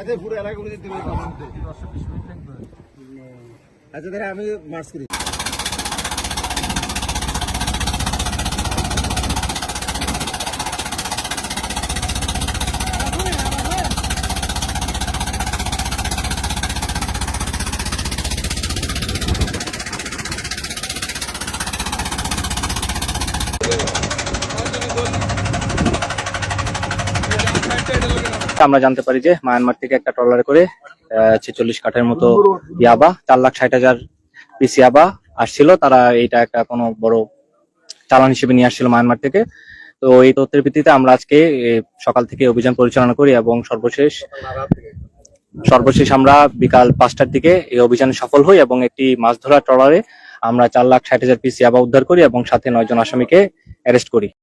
এতে পুরো এলাকা করে দিতে। আচ্ছা তাহলে আমি মার্চ করি। আমরা জানতে পারি যে মায়ানমার থেকে একটা ট্রলারে করে ছেচল্লিশ কাঠের মতো ইয়াবা, চার লাখ ষাট হাজার পিস ইয়াবা আসছিল। তারা এটা একটা কোনো বড় চালান হিসেবে নিয়ে আসছিল মায়ানমার থেকে। তো এই তথ্যের ভিত্তিতে আমরা আজকে সকাল থেকে অভিযান পরিচালনা করি এবং সর্বশেষ সর্বশেষ আমরা বিকাল পাঁচটার দিকে এই অভিযানে সফল হই এবং একটি মাছ ধরা ট্রলারে আমরা চার লাখ ষাট হাজার পিস ইয়াবা উদ্ধার করি এবং সাথে নয়জন আসামিকে অ্যারেস্ট করি।